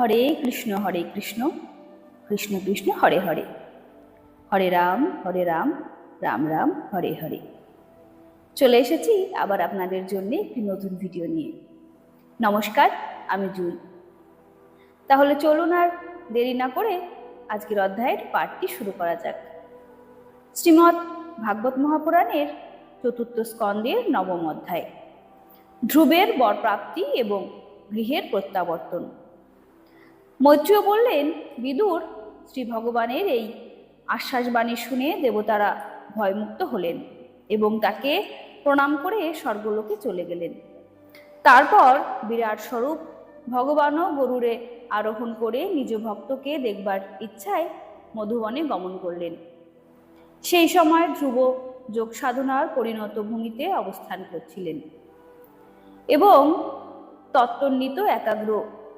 হরে কৃষ্ণ হরে কৃষ্ণ কৃষ্ণ কৃষ্ণ, হরে হরে। হরে রাম হরে রাম রাম রাম, হরে হরে। চলে এসেছি আবার আপনাদের জন্য একটি নতুন ভিডিও নিয়ে। নমস্কার, আমি জুই তাহলে চলুন আর দেরি না করে আজকের অধ্যায়ের পাঠটি শুরু করা যাক। শ্রীমৎ ভাগবত মহাপুরাণের চতুর্থ স্কন্দের নবম অধ্যায়। ধ্রুবের বরপ্রাপ্তি এবং গৃহের প্রত্যাবর্তন। মৈত্রীয় বললেন, বিদুর শ্রী ভগবানের এই আশ্বাসবাণী শুনে দেবতারা ভয়মুক্ত হলেন এবং তাকে প্রণাম করে স্বর্গলোকে চলে গেলেন। তারপর বিরাট স্বরূপ ভগবানও গরুরে আরোহণ করে নিজ ভক্তকে দেখবার ইচ্ছায় মধুবনে গমন করলেন। সেই সময় ধ্রুব যোগ সাধনার পরিণত ভূমিতে অবস্থান করছিলেন এবং তত্ত্বন্বিত একাগ্র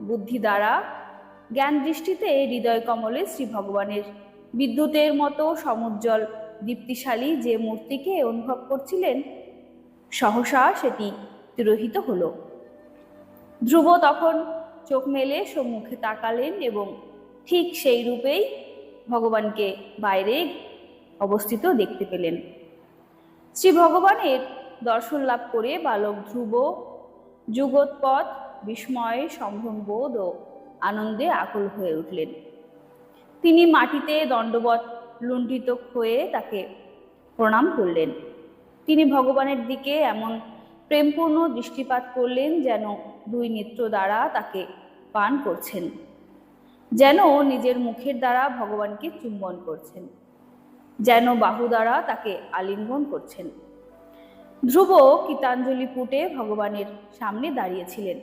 বুদ্ধি দ্বারা জ্ঞান দৃষ্টিতে হৃদয় কমলে শ্রী ভগবানের। বিদ্যুতের মতো সমুজ্জ্বল, দীপ্তিশালী যে মূর্তিকে অনুভব করছিলেন, সহসা সেটি তিরোহিত হল। ধ্রুব তখন চোখ মেলে সম্মুখে তাকালেন এবং ঠিক সেই রূপেই ভগবানকে বাইরে অবস্থিত দেখতে পেলেন। শ্রী ভগবানের দর্শন লাভ করে বালক ধ্রুব যুগোৎপথ বিস্ময় সম্ভ্রমবোধ ও আনন্দে আকুল হয়ে উঠলেন। তিনি মাটিতে দণ্ডবত লুণ্ঠিত হয়ে তাকে প্রণাম করলেন। তিনি ভগবানের দিকে এমন প্রেমপূর্ণ দৃষ্টিপাত করলেন যেন দুই নেত্র দ্বারা তাকে পান করছেন, যেন নিজের মুখের দ্বারা ভগবানকে চুম্বন করছেন, যেন বাহু দ্বারা তাকে আলিঙ্গন করছেন। ধ্রুব গীতাঞ্জলি পুটে ভগবানের সামনে দাঁড়িয়েছিলেন।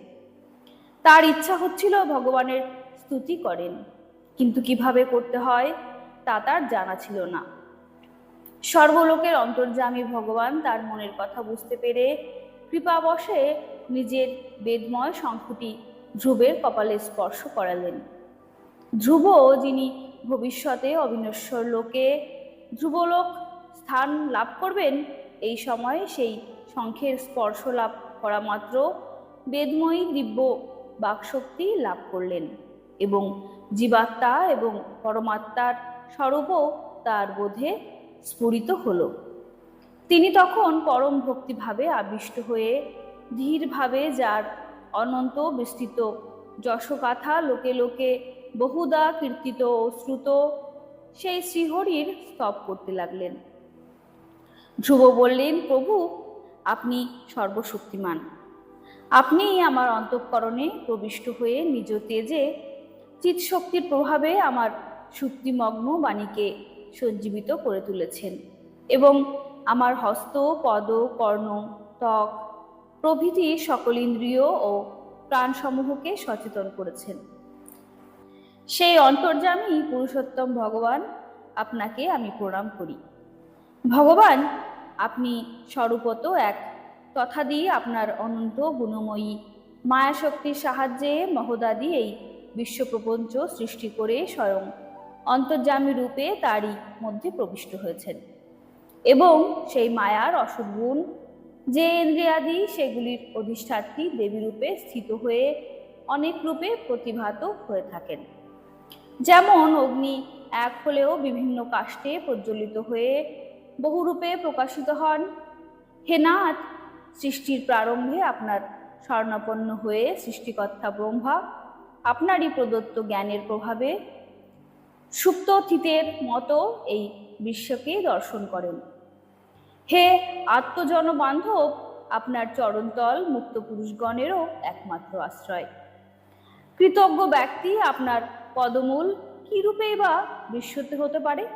তার ইচ্ছা হচ্ছিল ভগবানের স্তুতি করেন। কিন্তু কীভাবে করতে হয়, তা তার জানা ছিল না। সর্বলোকের অন্তর্যামী ভগবান তার মনের কথা বুঝতে পেরে কৃপাবশে নিজের বেদময় শঙ্খটি ধ্রুবের কপালে স্পর্শ করালেন। ধ্রুব, যিনি ভবিষ্যতে অবিনশ্বর লোকে ধ্রুবলোক স্থান লাভ করবেন, এই সময় সেই শঙ্খের স্পর্শ লাভ করা মাত্র বেদময়ী দিব্য বাকশক্তি লাভ করলেন এবং জীবাত্মা এবং পরমাত্মার স্বরূপও তার বোধে স্ফুরিত হল। তিনি তখন পরম ভক্তিভাবে আবিষ্ট হয়ে ধীরভাবে যার অনন্ত বিস্তৃত যশগাথা লোকে লোকে বহুদা কীর্তিত ও শ্রুত সেই শ্রীহরির স্তব করতে লাগলেন। ধ্রুব বললেন, প্রভু, আপনি সর্বশক্তিমান। আপনি আমার অন্তঃকরণে প্রবিষ্ট হয়ে নিজ তেজে চিৎশক্তির প্রভাবে আমার শুক্তিমগ্ন বাণীকে সঞ্জীবিত করে তুলেছেন এবং আমার হস্ত, পদ, কর্ণ, ত্বক প্রভৃতি সকল ইন্দ্রিয় ও প্রাণসমূহকে সচেতন করেছেন। সেই অন্তর্যামী পুরুষোত্তম ভগবান, আপনাকে আমি প্রণাম করি। ভগবান, আপনি স্বরূপত এক তথাদি আপনার অনন্ত গুণময়ী, মায়াশক্তির সাহায্যে মহদাদি এই বিশ্বপ্রপঞ্চ সৃষ্টি করে স্বয়ং অন্তর্যামী রূপে তারই মধ্যে প্রবিষ্ট হয়েছেন। এবং সেই মায়ার অসুর গুণ, যে ইন্দ্রিয়াদি সেগুলির অধিষ্ঠাত্রী দেবী রূপে স্থিত হয়ে অনেক রূপে প্রতিভাত হয়ে থাকেন। যেমন অগ্নি এক হলেও বিভিন্ন কাষ্টে প্রজ্বলিত হয়ে বহুরূপে প্রকাশিত হন। হে নাথ সৃষ্টির প্রারম্ভে আপনার স্বর্ণাপন্ন হয়ে সৃষ্টিকর্তা ব্রহ্মা আপনারই প্রদত্ত জ্ঞানের প্রভাবে সুপ্ত থিতের মতো এই বিশ্বকে দর্শন করেন। হে আত্মজন বান্ধব আপনার চরণতল মুক্ত পুরুষগণেরও একমাত্র আশ্রয়। কৃতজ্ঞ ব্যক্তি আপনার পদমূল কি রূপেই বা বিশ্বতে হতে পারে?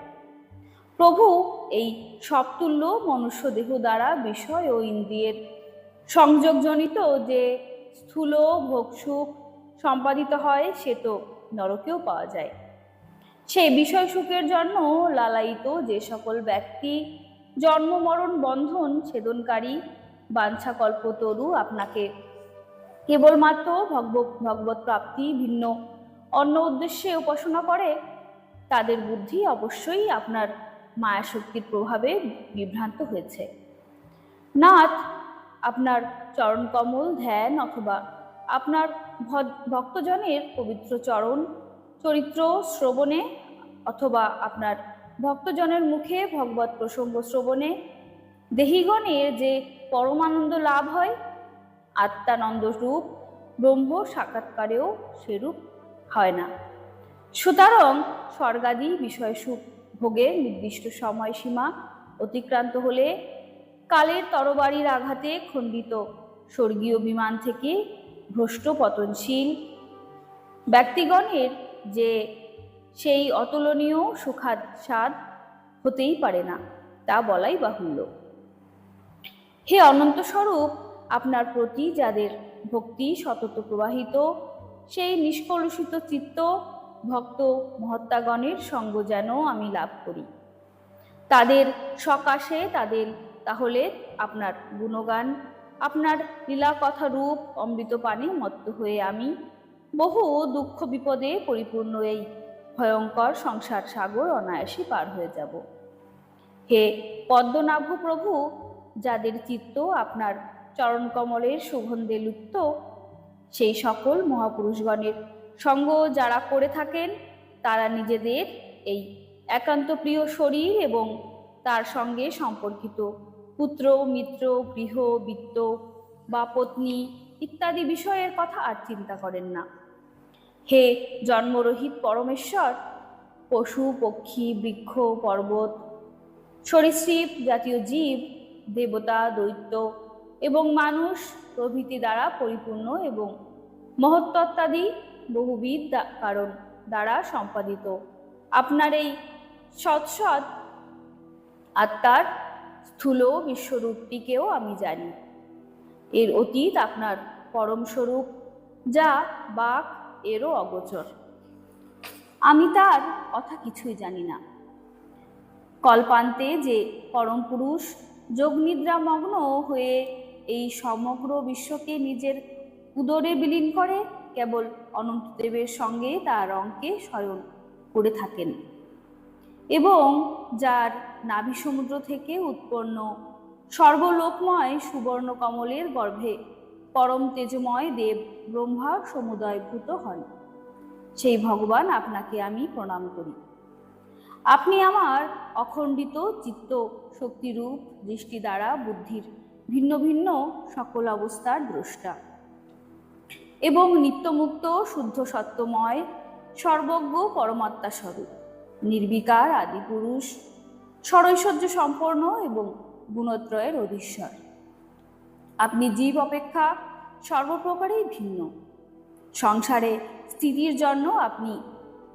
প্রভু, এই সবতুল্য মনুষ্য দেহ দ্বারা বিষয় ও ইন্দ্রিয়ের সংযোগজনিত যে স্থূল, ভোগসুখ সম্পাদিত হয়, সে তো নরকেও পাওয়া যায়। সেই বিষয় সুখের জন্য লালায়িত যে সকল ব্যক্তি, জন্ম, মরণ, বন্ধন ছেদনকারী বাঞ্ছাকল্প তরু আপনাকে কেবলমাত্র ভগব ভগবত প্রাপ্তি, ভিন্ন অন্য উদ্দেশ্যে উপাসনা করে, তাদের বুদ্ধি অবশ্যই আপনার মায়াশক্তির প্রভাবে বিভ্রান্ত হয়েছে। নাথ আপনার চরণকমল, ধ্যান অথবা আপনার ভক্তজনের পবিত্র চরণ, চরিত্র শ্রবণে অথবা আপনার ভক্তজনের মুখে ভগবত প্রসঙ্গ শ্রবণে দেহিগণের যে পরমানন্দ লাভ হয়, আত্মানন্দ রূপ, ব্রহ্ম সাক্ষাৎকারেও সেরূপ হয় না। সুতরাং স্বর্গাদি বিষয় সুখ ভোগের নির্দিষ্ট সময়সীমা অতিক্রান্ত হলে কালের তরবারির আঘাতে খণ্ডিত। স্বর্গীয় বিমান থেকে ভ্রষ্ট পতনশীল। ব্যক্তিগণের যে সেই অতুলনীয় সুখাদ স্বাদ হতেই পারে না, তা বলাই বাহুল্য। হে অনন্ত স্বরূপ, আপনার প্রতি যাদের ভক্তি সতত প্রবাহিত, সেই নিষ্কলুষিত চিত্ত ভক্ত মহাত্মাগণের সঙ্গ যেন আমি লাভ করি। তাদের সকাশে তাদের তাহলে আপনার গুণগান, আপনার লীলা কথা রূপ অমৃত পানে মত্ত হয়ে আমি বহু দুঃখ বিপদে পরিপূর্ণ এই ভয়ঙ্কর সংসার সাগর অনায়াসে পার হয়ে যাব। হে পদ্মনাভ প্রভু, যাদের চিত্ত আপনার চরণকমলের সুগন্ধে লুপ্ত, সেই সকল মহাপুরুষগণের সঙ্গ যারা করে থাকেন, তারা নিজেদের এই একান্ত প্রিয় শরীর এবং তার সঙ্গে সম্পর্কিত পুত্র, মিত্র, গৃহ, বিত্ত বা পত্নী ইত্যাদি বিষয়ের কথা আর চিন্তা করেন না। হে জন্মরহিত পরমেশ্বর, পশু, পক্ষী, বৃক্ষ, পর্বত, সরীসৃপ জাতীয় জীব, দেবতা, দৈত্য এবং মানুষ প্রভৃতি দ্বারা পরিপূর্ণ এবং মহত্তত্ত্বাদি বহুবিধ কারণ দ্বারা সম্পাদিত। আপনার এই সৎসৎ আত্মার স্থূল বিশ্বরূপটিকেও আমি জানি। এর অতীত আপনার পরম স্বরূপ যা বাক এরও অগোচর। আমি তার কথা কিছুই জানি না। কল্পান্তে যে পরম পুরুষ যোগনিদ্রামগ্ন হয়ে এই সমগ্র বিশ্বকে নিজের উদরে বিলীন করে কেবল অনন্তদেবের সঙ্গে তার অঙ্কে শয়ন করে থাকেন। এবং যার নাভি সমুদ্র থেকে উৎপন্ন। সর্বলোকময় সুবর্ণ কমলের গর্ভে পরম তেজময় দেব ব্রহ্মা সমুদয়ভূত হন। সেই ভগবান আপনাকে আমি প্রণাম করি। আপনি আমার অখণ্ডিত চিত্ত শক্তিরূপ দৃষ্টি দ্বারা বুদ্ধির ভিন্ন ভিন্ন সকল অবস্থার দ্রষ্টা এবং নিত্যমুক্ত, শুদ্ধ, সত্যময়, সর্বজ্ঞ, পরমাত্মা স্বরূপ, নির্বিকার, আদিপুরুষ সরৈশ্বর্য সম্পন্ন এবং গুণত্রয়ের অধীশ্বর। আপনি জীব অপেক্ষা সর্বপ্রকারেই ভিন্ন। সংসারে স্থিতির জন্য আপনি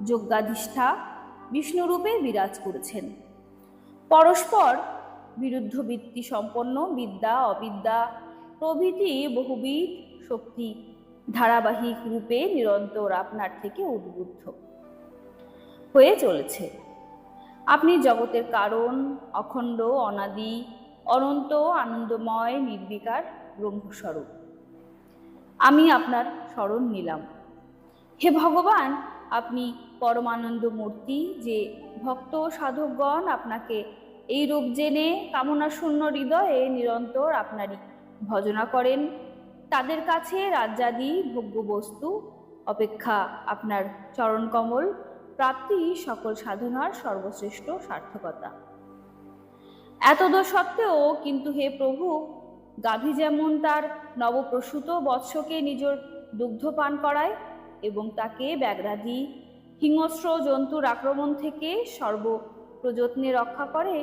যোগ্যাধিষ্ঠা বিষ্ণুরূপে বিরাজ করেছেন। পরস্পর বিরুদ্ধ বৃত্তি সম্পন্ন বিদ্যা, অবিদ্যা প্রভৃতি বহুবিধ শক্তি ধারাবাহিক রূপে নিরন্তর আপনার থেকে উদ্বুদ্ধ। হয়ে চলেছে। আপনি জগতের কারণ, অখণ্ড, অনাদি, অনন্ত, আনন্দময়, নির্বিকার, ব্রহ্মস্বরূপ। আমি আপনার স্মরণ নিলাম। হে ভগবান, আপনি পরমানন্দ মূর্তি যে ভক্ত সাধকগণ আপনাকে এই রূপ জেনে কামনাশূন্য হৃদয়ে নিরন্তর আপনারই ভজনা করেন। তাদের কাছে রাজ্যাদি ভোগ্য বস্তু অপেক্ষা আপনার চরণকমল প্রাপ্তি সকল সাধনার সর্বশ্রেষ্ঠ সার্থকতা। এতদ সত্ত্বেও কিন্তু হে প্রভু, গাভী যেমন তার নবপ্রসূত বৎসকে নিজের দুগ্ধ পান করায় এবং তাকে ব্যাঘ্রাদি, হিংস্র জন্তুর আক্রমণ থেকে সর্ব প্রযত্নে রক্ষা করে,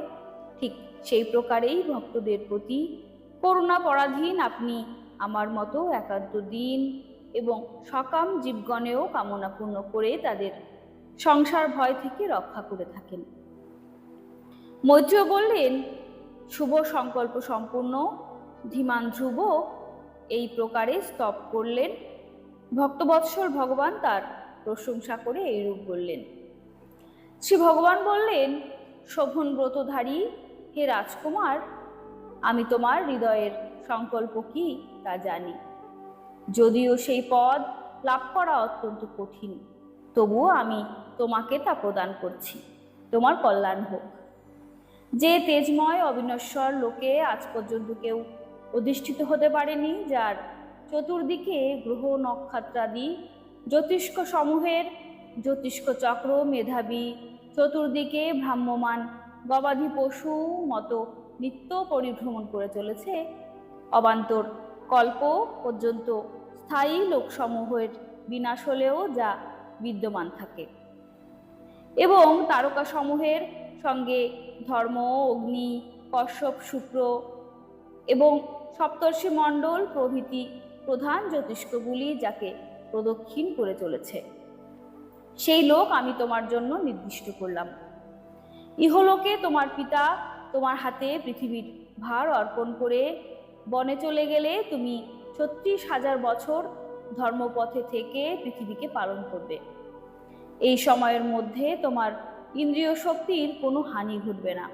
ঠিক সেই প্রকারেই ভক্তদের প্রতি করুণা পরাধীন আপনি আমার মতো একান্ত দিন এবং সকাম জীবগণেও কামনা পূর্ণ করে তাদের সংসার ভয় থেকে রক্ষা করে থাকেন। মৈত্রীয় বললেন, শুভ সংকল্প সম্পূর্ণ। ধীমান ধ্রুব এই প্রকারে স্তব করলেন। ভক্তবৎসল ভগবান তার প্রশংসা করে এইরূপ বললেন। শ্রী ভগবান বললেন, শোভন ব্রতধারী, হে রাজকুমার, আমি তোমার হৃদয়ের সংকল্প কি তা জানি। যদিও সেই পদ লাভ করা অত্যন্ত কঠিন। তবুও আমি তোমাকে তা প্রদান করছি। তোমার কল্যাণ হোক। যে তেজময় অবিনশ্বর লোকে আজ পর্যন্ত কেউ অধিষ্ঠিত হতে পারেনি, যার চতুর্দিকে গ্রহ নক্ষত্রাদি জ্যোতিষ্ক সমূহের জ্যোতিষ্ক চক্র, মেধাবী চতুর্দিকে ভ্রাম্যমান গবাদি পশু মতো নিত্য পরিভ্রমণ করে চলেছে, অবান্তর কল্প পর্যন্ত স্থায়ী লোকসমূহের বিনাশ হলেও যা বিদ্যমান থাকে। এবং তারকাসমূহের সঙ্গে ধর্ম, অগ্নি, কশ্যপ, শুক্র এবং সপ্তর্ষি মণ্ডল প্রভৃতি প্রধান জ্যোতিষ্কগুলি যাকে প্রদক্ষিণ করে চলেছে। সেই লোক আমি তোমার জন্য নির্দিষ্ট করলাম। ইহলোকে তোমার পিতা তোমার হাতে পৃথিবীর ভার অর্পণ করে বনে চলে গেলে তুমি ছত্রিশ হাজার বছর ধর্মপথে থেকে পৃথিবীকে পালন করবে। এই সময়ের মধ্যে তোমার ইন্দ্রিয় শক্তির কোনো হানি ঘটবে না।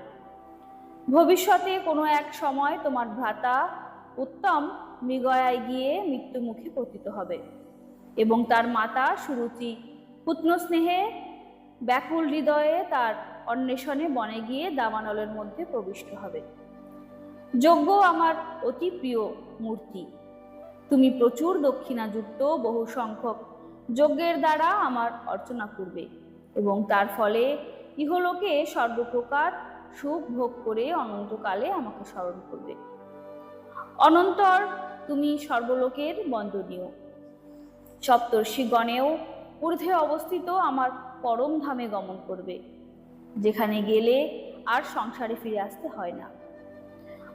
ভবিষ্যতে কোনো এক সময় তোমার ভ্রাতা উত্তম মৃগয়ায় গিয়ে মৃত্যুমুখে পতিত হবে এবং তার মাতা সুরুচি পুত্নস্নেহে ব্যাকুল হৃদয়ে তার অন্বেষণে বনে গিয়ে দামানলের মধ্যে প্রবিষ্ট হবে। যজ্ঞ আমার অতি প্রিয় মূর্তি। তুমি প্রচুর দক্ষিণাযুক্ত, বহু সংখ্যক যজ্ঞের দ্বারা আমার অর্চনা করবে এবং তার ফলে ইহলোকে সর্বপ্রকার সুখ ভোগ করে অনন্তকালে আমাকে স্মরণ করবে। অনন্তর তুমি সর্বলোকের বন্দনীয়। সপ্তর্ষিগণেও ঊর্ধ্বে অবস্থিত আমার পরম ধামে গমন করবে, যেখানে গেলে আর সংসারে ফিরে আসতে হয় না।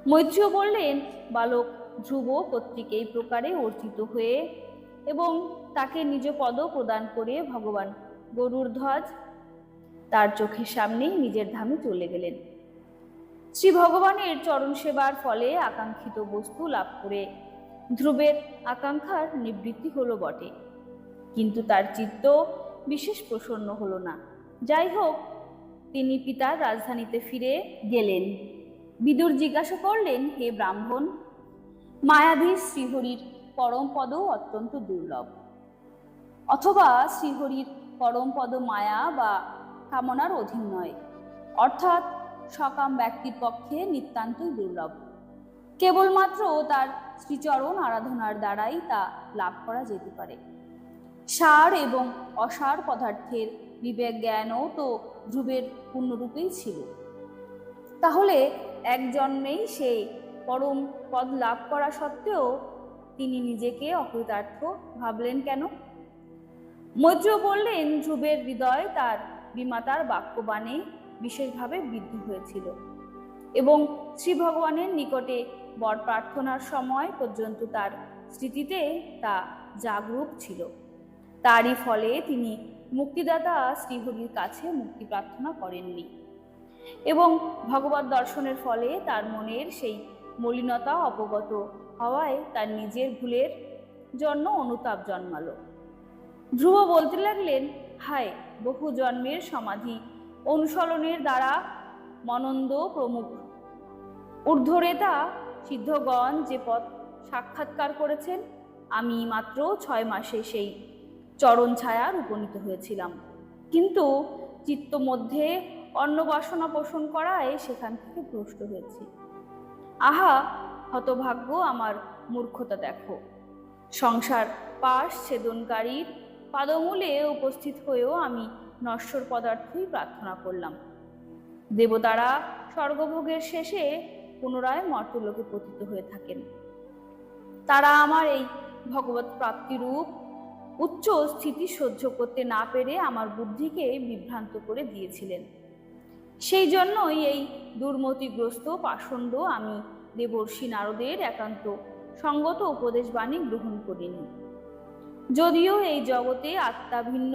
মৈত্রীয় বললেন, বালক, ধ্রুব কর্তৃক এই প্রকারে অর্জিত হয়ে এবং তাকে নিজ পদ প্রদান করে ভগবান গরুর ধ্বজ তার চোখের সামনেই নিজের ধামে চলে গেলেন। শ্রী ভগবানের চরণ সেবার ফলে আকাঙ্ক্ষিত বস্তু লাভ করে ধ্রুবের আকাঙ্ক্ষার নিবৃত্তি হলো বটে। কিন্তু তার চিত্ত বিশেষ প্রসন্ন হলো না। যাই হোক, তিনি পিতার রাজধানীতে ফিরে গেলেন। বিদুর জিজ্ঞাসা করলেন, হে ব্রাহ্মণ মায়াধীশ শ্রীহরির পরম পদ অত্যন্ত দুর্লভ। অথবা শ্রীহরির পরম পদ মায়া বা কামনার অধীন নয়। অর্থাৎ সকাম ব্যক্তির পক্ষে নিতান্তই দুর্লভ। কেবলমাত্র তার শ্রীচরণ আরাধনার দ্বারাই তা লাভ করা যেতে পারে। সার এবং অসার পদার্থের বিবেক জ্ঞানও তো ধ্রুবের পূর্ণরূপেই ছিল। তাহলে এক জন্মেই সে পরম পদ লাভ করা সত্ত্বেও তিনি নিজেকে অকৃতার্থ ভাবলেন কেন? মৈত্র বললেন, ধ্রুবের হৃদয় তার বিমাতার বাক্যবাণে বিশেষভাবে বিদ্ধ হয়েছিল এবং শ্রী ভগবানের নিকটে বর প্রার্থনার সময় পর্যন্ত তার স্মৃতিতে তা জাগরূক ছিল। তারই ফলে তিনি মুক্তিদাতা শ্রীহরির কাছে মুক্তি প্রার্থনা করেননি। এবং ভগবত দর্শনের ফলে তার মনের সেই মলিনতা অবগত হওয়ায় তার নিজের ভুলের জন্য অনুতাপ জন্মালো। ধ্রুব বলতে লাগলেন, হায়, বহু জন্মের সমাধি অনুসরণের দ্বারা মনন্দ প্রমুখ। ঊর্ধ্বরেতা সিদ্ধগণ যে পথ সাক্ষাৎকার করেছেন, আমি মাত্র ছয় মাসে সেই চরণ ছায়ার উপনীত হয়েছিলাম। কিন্তু চিত্ত মধ্যে অন্ন বাসনা পোষণ করায় সেখান থেকে ভ্রষ্ট হয়েছি। আহা, হতভাগ্য আমার মূর্খতা দেখো। সংসার পাশ ছেদনকারীর পাদমূলে উপস্থিত হয়েও আমি নশ্বর পদার্থই প্রার্থনা করলাম। দেবতারা স্বর্গভোগের শেষে পুনরায় মর্তলোকে পতিত হয়ে থাকেন। তারা আমার এই ভগবত প্রাপ্তিরূপ উচ্চ স্থিতি সহ্য করতে না পেরে আমার বুদ্ধিকে বিভ্রান্ত করে দিয়েছিলেন। সেই জন্যই এই দুর্মতিগ্রস্ত পাষণ্ড আমি দেবর্ষি নারদের একান্ত সঙ্গত উপদেশ বাণী গ্রহণ করিনি। যদিও এই জগতে আত্মা ভিন্ন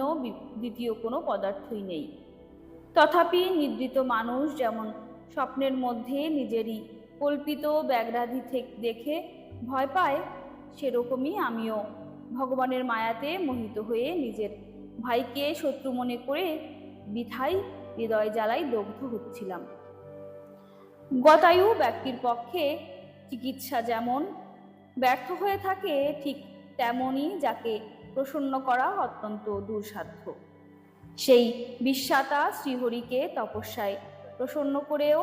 দ্বিতীয় কোনো পদার্থই নেই। তথাপি নিদ্রিত মানুষ যেমন স্বপ্নের মধ্যে নিজেরই কল্পিত ব্যাগরাধি থেকে দেখে ভয় পায়, সেরকমই আমিও ভগবানের মায়াতে মোহিত হয়ে নিজের ভাইকে শত্রু মনে করে বিথাই হৃদয় জ্বালাই দগ্ধ হচ্ছিলাম। গতায়ু ব্যক্তির পক্ষে চিকিৎসা যেমন ব্যর্থ হয়ে থাকে, ঠিক তেমনই যাকে প্রসন্ন করা অত্যন্ত দুঃসাধ্য। সেই বিশ্বাতা শ্রীহরিকে তপস্যায় প্রসন্ন করেও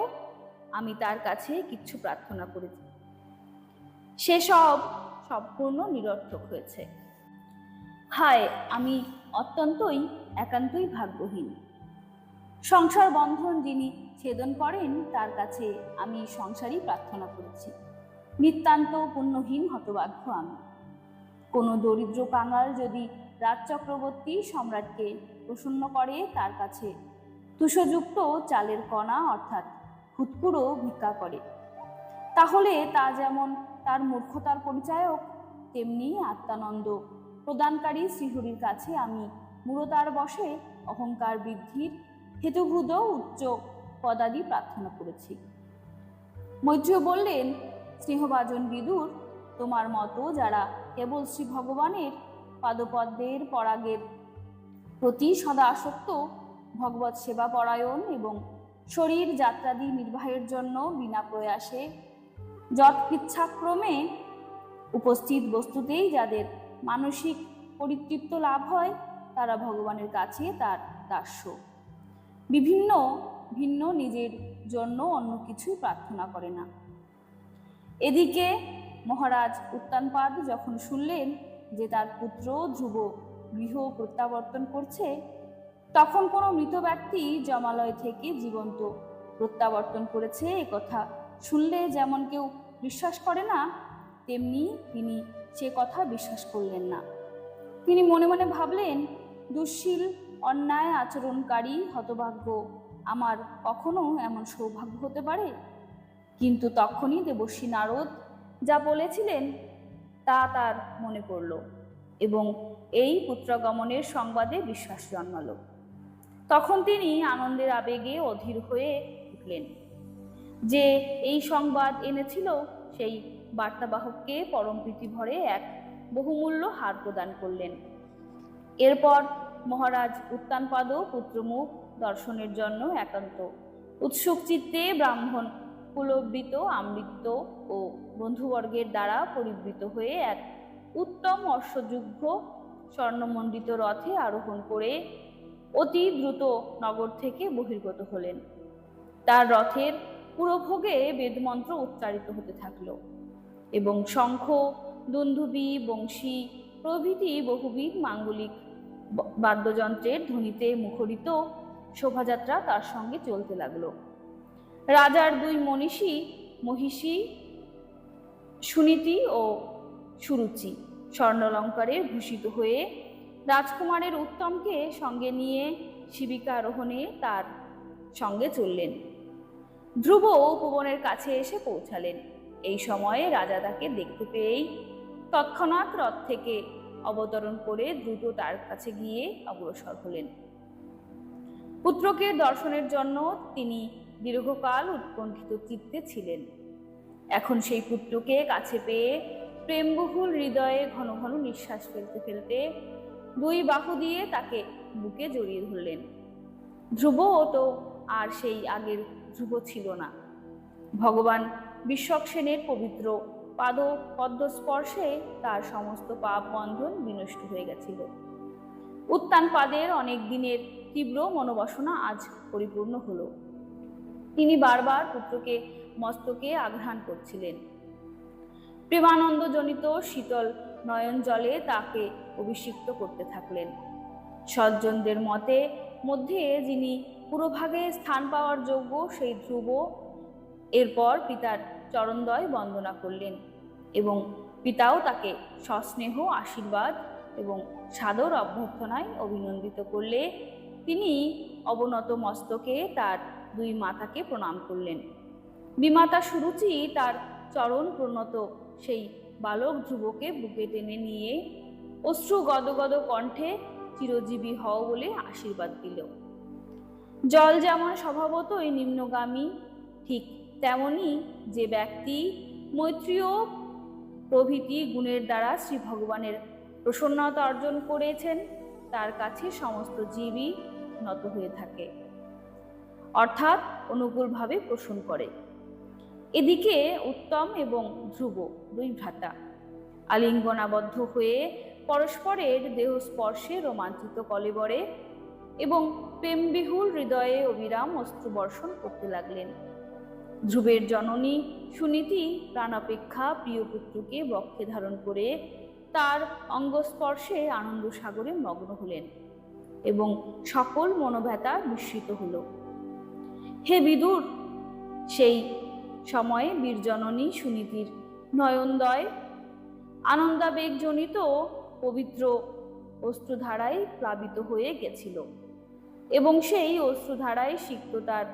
আমি তার কাছে কিচ্ছু প্রার্থনা করেছি সেসব সম্পূর্ণ নিরর্থক হয়েছে। হায়, আমি অত্যন্তই একান্তই ভাগ্যহীন। সংসার বন্ধন যিনি ছেদন করেন, তার কাছে আমি সংসারই প্রার্থনা করেছি। নিতান্ত পুণ্যহীন হতভাগ্য আমি। কোনো দরিদ্র কাঙাল যদি রাজ চক্রবর্তী সম্রাটকে প্রসন্ন করে, তার কাছে তুষযুক্ত চালের কণা অর্থাৎ খুতকুড়ো ভিক্ষা করে। তাহলে তা যেমন তার মূর্খতার পরিচায়ক, তেমনি আত্মানন্দ প্রদানকারী শ্রীহরির কাছে আমি মূরতার বসে অহংকার বৃদ্ধির হেতুভূত উচ্চ পদাদি প্রার্থনা করেছি। মৈত্রীয় বললেন, স্নেহভাজন বিদুর, তোমার মতো যারা কেবল শ্রী ভগবানের পাদপদ্মের পরাগের প্রতি সদা আসক্ত ভগবত সেবা পরায়ণ এবং শরীর যাত্রাদি নির্বাহের জন্য বিনা প্রয়াসে যৎকিচ্ছাক্রমে উপস্থিত বস্তুতেই যাদের মানসিক পরিতৃপ্ত লাভ হয়, তারা ভগবানের কাছে তার দাস্য। বিভিন্ন, ভিন্ন নিজের জন্য অন্য কিছু প্রার্থনা করে না। এদিকে মহারাজ উত্তানপাদ যখন শুনলেন যে তার পুত্র ধ্রুব গৃহ প্রত্যাবর্তন করছে, তখন কোনো মৃত ব্যক্তি জমালয় থেকে জীবন্ত প্রত্যাবর্তন করেছে এ কথা শুনলে যেমন কেউ বিশ্বাস করে না, তেমনি তিনি সে কথা বিশ্বাস করলেন না। তিনি মনে মনে ভাবলেন, দুঃশীল অন্যায় আচরণকারী হতভাগ্য। আমার কখনো এমন সৌভাগ্য হতে পারে? কিন্তু তখনই দেবশ্রী নারদ যা বলেছিলেন, তা তার মনে পড়ল এবং এই পুত্রগমনের সংবাদে বিশ্বাস জন্মালো। তখন তিনি আনন্দের আবেগে অধীর হয়ে উঠলেন। যে এই সংবাদ এনেছিল, সেই বার্তাবাহককে পরম প্রীতি ভরে এক বহুমূল্য হার প্রদান করলেন। এরপর মহারাজ উত্তানপাদ পুত্রমুখ দর্শনের জন্য একান্ত। উৎসুক চিত্তে ব্রাহ্মণ কুলবৃত আমৃত্য ও বন্ধুবর্গের দ্বারা পরিবৃত হয়ে এক উত্তম অশ্বযুগ্ম স্বর্ণমণ্ডিত রথে আরোহণ করে অতি দ্রুত নগর থেকে বহির্গত হলেন। তার রথের পুরোভোগে বেদমন্ত্র উচ্চারিত হতে থাকল এবং শঙ্খ, দুন্দুবি, বংশী প্রভৃতি বহুবিধ মাঙ্গলিক বাদ্যযন্ত্রের ধ্বনিতে মুখরিত শোভাযাত্রা তার সঙ্গে চলতে লাগল। রাজার দুই মনীষী মহিষী, সুনীতি ও সুরুচি স্বর্ণলঙ্কারে ভূষিত হয়ে রাজকুমারের উত্তমকে সঙ্গে নিয়ে শিবিকা আরোহণে তার সঙ্গে চললেন। ধ্রুব উপবনের কাছে এসে পৌঁছালেন। এই সময়ে রাজা তাকে দেখতে পেয়েই তৎক্ষণাৎ রথ থেকে অবতরণ করে দ্রুত তার কাছে গিয়ে অগ্রসর হলেন। পুত্রকে দর্শনের জন্য তিনি দীর্ঘকাল উৎকণ্ঠিত চিত্তে ছিলেন। এখন সেই পুত্রকে কাছে পেয়ে প্রেমবহুল হৃদয়ে ঘন ঘন নিঃশ্বাস ফেলতে ফেলতে দুই বাহু দিয়ে তাকে বুকে জড়িয়ে ধরলেন। ধ্রুবও তো আর সেই আগের ধ্রুব ছিল না। ভগবান বিশ্বক সেনের পবিত্র পাদ পদ্মস্পর্শে তার সমস্ত পাপ বন্ধন বিনষ্ট হয়ে গেছিল। উত্তান পাদের অনেক দিনের তীব্র মনোবাসনা আজ পরিপূর্ণ হলো। তিনি বারবার পুত্রকে মস্তকে আঘ্রাণ করছিলেন। প্রেমানন্দজনিত শীতল নয়ন জলে তাকে অভিষিক্ত করতে থাকলেন। সজ্জনদের মতে, মধ্যে যিনি পুরোভাগে স্থান পাওয়ার যোগ্য, সেই ধ্রুব এরপর পিতার চরণদয় বন্দনা করলেন। এবং পিতাও তাকে সস্নেহ, আশীর্বাদ এবং সাদর অভ্যর্থনায় অভিনন্দিত করলে তিনি অবনত মস্তকে তার দুই মাতাকে প্রণাম করলেন। বিমাতা সুরুচি তার চরণ প্রণত সেই বালক ধ্রুবকে বুকে টেনে নিয়ে অশ্রু গদগদ কণ্ঠে চিরজীবী হও বলে আশীর্বাদ দিল। জল যেমন স্বভাবতই নিম্নগামী, ঠিক তেমনি যে ব্যক্তি মৈত্রীয় প্রভৃতি গুণের দ্বারা শ্রী ভগবানের প্রসন্নতা অর্জন করেছেন, তার কাছে সমস্ত জীবই নত হয়ে থাকে। অর্থাৎ অনুকূলভাবে পোষণ করে। এদিকে উত্তম এবং ধ্রুব দুই ভ্রাতা আলিঙ্গনাবদ্ধ হয়ে পরস্পরের দেহ স্পর্শে রোমাঞ্চিত কলেবরে এবং প্রেমবিহুল হৃদয়ে অবিরাম অস্ত্র বর্ষণ করতে লাগলেন। ধ্রুবের জননী সুনীতি প্রাণাপেক্ষা প্রিয় পুত্রকে বক্ষে ধারণ করে তার অঙ্গস্পর্শে আনন্দ সাগরে মগ্ন হলেন এবং সকল মনোব্যথা বিস্মিত হল। হে বিদুর, সেই সময়ে বীরজননী সুনীতির নয়নদয় আনন্দাবেগজনিত পবিত্র অশ্রুধারায় প্লাবিত হয়ে গেছিল এবং সেই অশ্রুধারায় সিক্ত তার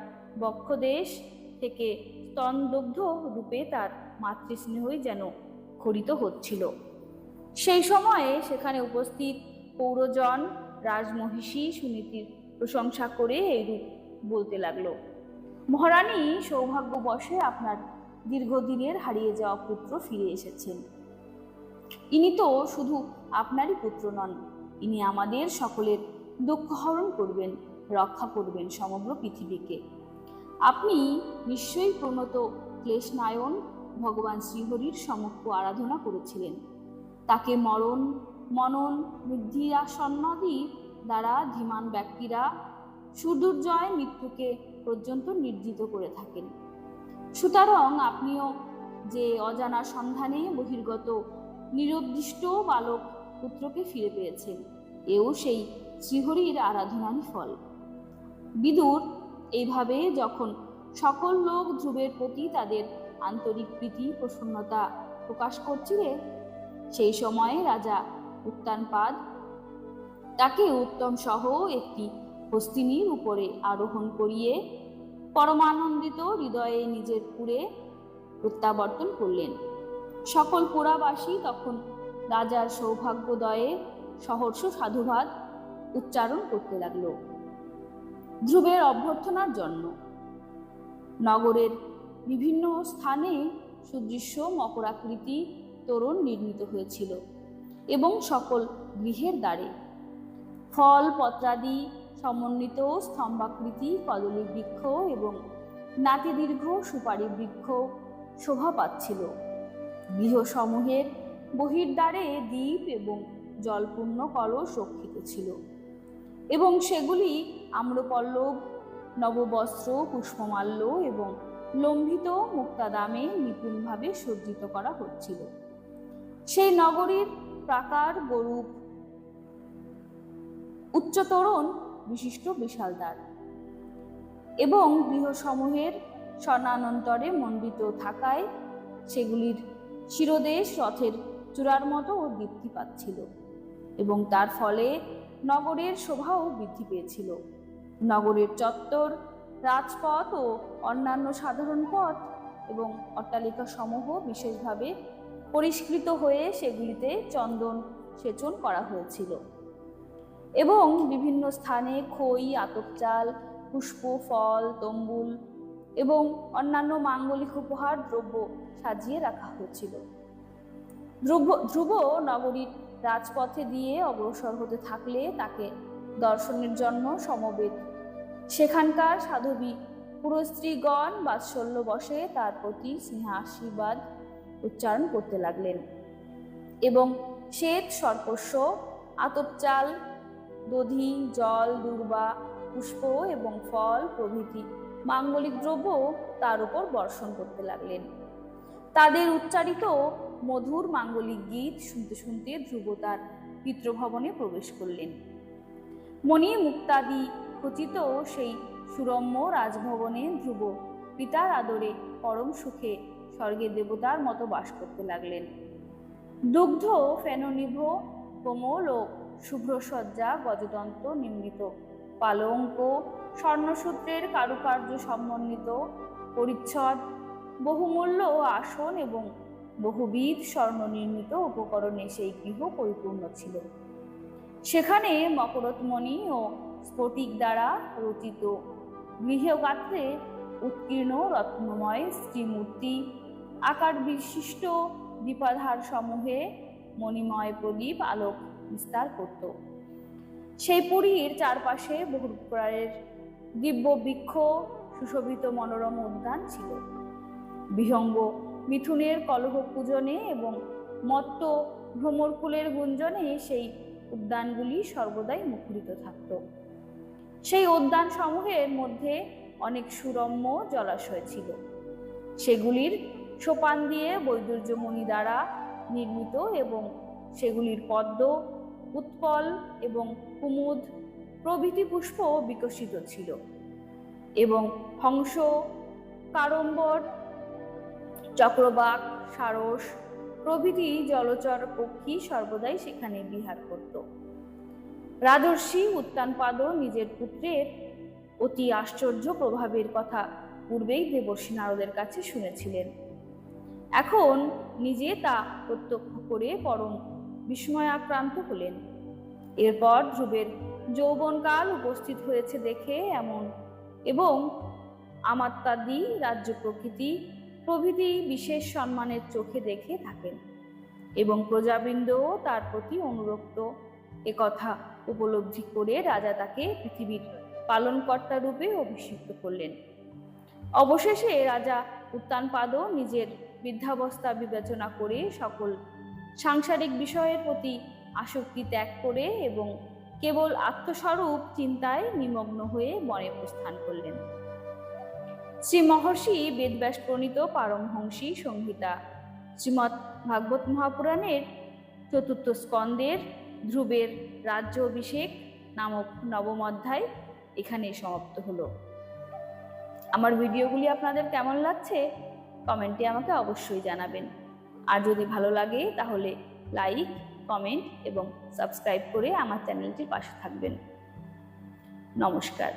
বক্ষদেশ থেকে স্তনদগ্ধ রূপে তার মাতৃস্নেহই যেন খরিত হচ্ছিল। সেই সময়ে সেখানে উপস্থিত পৌরজন, রাজমহিষী সুনীতির প্রশংসা করে এইরূপ বলতে লাগল। মহারানী সৌভাগ্যবশে আপনার দীর্ঘদিনের হারিয়ে যাওয়া পুত্র ফিরে এসেছেন। ইনি তো শুধু আপনারই পুত্র নন, ইনি আমাদের সকলের দুঃখ হরণ করবেন, রক্ষা করবেন সমগ্র পৃথিবীকে। আপনি নিশ্চয়ই প্রণত ক্লেশনায়ন ভগবান শ্রীহরির সমক্ষ আরাধনা করেছিলেন। তাকে মরণ, মনন বুদ্ধিরাসন্নাদি দ্বারা ধীমান ব্যক্তিরা সুদুর্জয় মৃত্যুকে পর্যন্ত নির্জিত করে থাকেন। সুতরাং আপনিও যে অজানা সন্ধানে বহির্গত নিরুদ্দিষ্ট বালক পুত্রকে ফিরে পেয়েছেন, এও সেই শ্রীহরির আরাধনারই ফল। বিদুর এইভাবে যখন সকল লোক ধ্রুবের প্রতি তাদের আন্তরিক প্রীতি, প্রসন্নতা প্রকাশ করছিলে, সেই সময়ে রাজা উত্তানপাদ তাকে উত্তম সহ একটি হস্তিনীর উপরে আরোহণ করিয়ে পরমানন্দিত হৃদয়ে নিজের পুরে প্রত্যাবর্তন করলেন। সকল পুরাবাসী তখন রাজার সৌভাগ্যোদয়ে সহর্ষ সাধুবাদ উচ্চারণ করতে লাগল। ধ্রুবের অভ্যর্থনার জন্য। নগরের বিভিন্ন স্থানে সুদৃশ্য মকরাকৃতি তোরণ নির্মিত হয়েছিল এবং সকল গৃহের দ্বারে। ফল, পত্রাদি সমন্বিত স্তম্ভাকৃতি, কদলী বৃক্ষ এবং নাতিদীর্ঘ সুপারি বৃক্ষ শোভা পাচ্ছিল। গৃহসমূহের বহির্দ্বারে দ্বীপ এবং জলপূর্ণ কলস রক্ষিত ছিল। এবং সেগুলি আম্রপল্লব, নববস্ত্র, পুষ্পমাল্য এবং লম্বিত মুক্তাদামে নিপুণভাবে সজ্জিত করা হচ্ছিল। সেই নগরীর প্রাকার গরুপ উচ্চতরণ বিশিষ্ট বিশালদার এবং গৃহসমূহের স্বর্ণানন্তরে মণ্ডিত থাকায় সেগুলির শিরদেশ রথের চূড়ার মতো দীপ্তি পাচ্ছিল এবং তার ফলে নগরের শোভাও বৃদ্ধি পেয়েছিল। নগরের চত্বর, রাজপথ ও অন্যান্য সাধারণ পথ এবং অট্টালিকা সমূহ বিশেষভাবে পরিষ্কৃত হয়ে সেগুলিতে চন্দন সেচন করা হয়েছিল। এবং বিভিন্ন স্থানে খই, আতপ চাল, পুষ্প, ফল, তম্বুল এবং অন্যান্য মাঙ্গলিক উপহার, দ্রব্য সাজিয়ে রাখা হয়েছিল। ধ্রুব ধ্রুব নগরীর রাজপথে দিয়ে অগ্রসর হতে থাকলে তাকে দর্শনের জন্য সমবেত। সেখানকার সাধবী পুরস্ত্রীগণ বাৎসল্য বসে তার প্রতি স্নেহাশীর্বাদ উচ্চারণ করতে লাগলেন। এবং শ্বেত সর্পস্য আতপচাল, দধি, জল, দুর্বা, পুষ্প এবং ফল প্রভৃতি মাঙ্গলিক দ্রব্য তার উপর বর্ষণ করতে লাগলেন। তাদের উচ্চারিত মধুর মাঙ্গলিক গীত শুনতে শুনতে ধ্রুব তার পিতৃভবনে প্রবেশ করলেন। মণি মুক্তাদি খচিত সেই সুরম্য রাজভবনে ধ্রুব পিতার আদরে পরম সুখে স্বর্গের দেবতার মতো বাস করতে লাগলেন। দুগ্ধ, ফেননিভ, কোমল ও শুভ্রসজ্জা গজতন্ত্র নির্মিত। পালঙ্ক, স্বর্ণসূত্রের কারুকার্য সমন্বিত পরিচ্ছদ, বহুমূল্য আসন এবং বহুবিধ স্বর্ণ নির্মিত উপকরণে সেই গৃহ পরিপূর্ণ ছিল। সেখানে মকরতমণি ও স্ফটিক দ্বারা রচিত গৃহগাত্রে উৎকীর্ণ রত্নময় শ্রীমূর্তি আকার বিশিষ্ট দীপাধার সমূহে মণিময় প্রদীপ আলোক বিস্তার করত। সেই পুরীর চারপাশে বহু প্রকারের দিব্য বৃক্ষ সুশোভিত মনোরম উদ্যান ছিল। বিহঙ্গ মিথুনের কলহ পূজনে এবং মত্ত ভ্রমরকুলের গুঞ্জনে সেই উদ্যানগুলি সর্বদাই মুখরিত থাকত। সেই উদ্যান সমূহের মধ্যে অনেক সুরম্য জলাশয় ছিল। সেগুলির সোপান দিয়ে বৈদুর্যমণি দ্বারা নির্মিত এবং সেগুলির পদ্ম, উৎপল এবং কুমুদ প্রভৃতি পুষ্প বিকশিত ছিল এবং হংস, কারম্বর চক্রবাক, সারস প্রভৃতি জলচর পক্ষী সর্বদাই সেখানে বিহার করত। রাজর্ষি উত্তানপাদ নিজের পুত্রের অতি আশ্চর্য প্রভাবের কথা পূর্বেই দেবর্ষী নারদের কাছে শুনেছিলেন। এখন নিজে তা প্রত্যক্ষ করে পরম বিস্ময়াক্রান্ত হলেন। এরপর ধ্রুবের যৌবনকাল উপস্থিত হয়েছে দেখে এমন এবং আমাত্মাদি রাজ্য প্রকৃতি প্রভৃতি বিশেষ সম্মানের চোখে দেখে থাকেন এবং প্রজাবৃন্দও তার প্রতি অনুরক্ত। একথা উপলব্ধি করে রাজা তাকে পৃথিবীর পালনকর্তা রূপে অভিষিক্ত করলেন। অবশেষে রাজা উত্তানপাদও নিজের বৃদ্ধাবস্থা বিবেচনা করে সকল সাংসারিক বিষয়ের প্রতি আসক্তি ত্যাগ করে এবং কেবল আত্মস্বরূপ চিন্তায় নিমগ্ন হয়ে বনে প্রস্থান করলেন। শ্রী মহর্ষি বেদব্যাস প্রণীত পারমহংসী সংহিতা। শ্রীমৎ ভাগবত মহাপুরাণের চতুর্থ স্কন্দের ধ্রুবের রাজ্য অভিষেক নামক নবম অধ্যায় এখানে সমাপ্ত হলো। আমার ভিডিওগুলি আপনাদের কেমন লাগছে কমেন্টে আমাকে অবশ্যই জানাবেন। আর যদি ভালো লাগে তাহলে লাইক, কমেন্ট এবং সাবস্ক্রাইব করে আমার চ্যানেলটির পাশে থাকবেন। নমস্কার।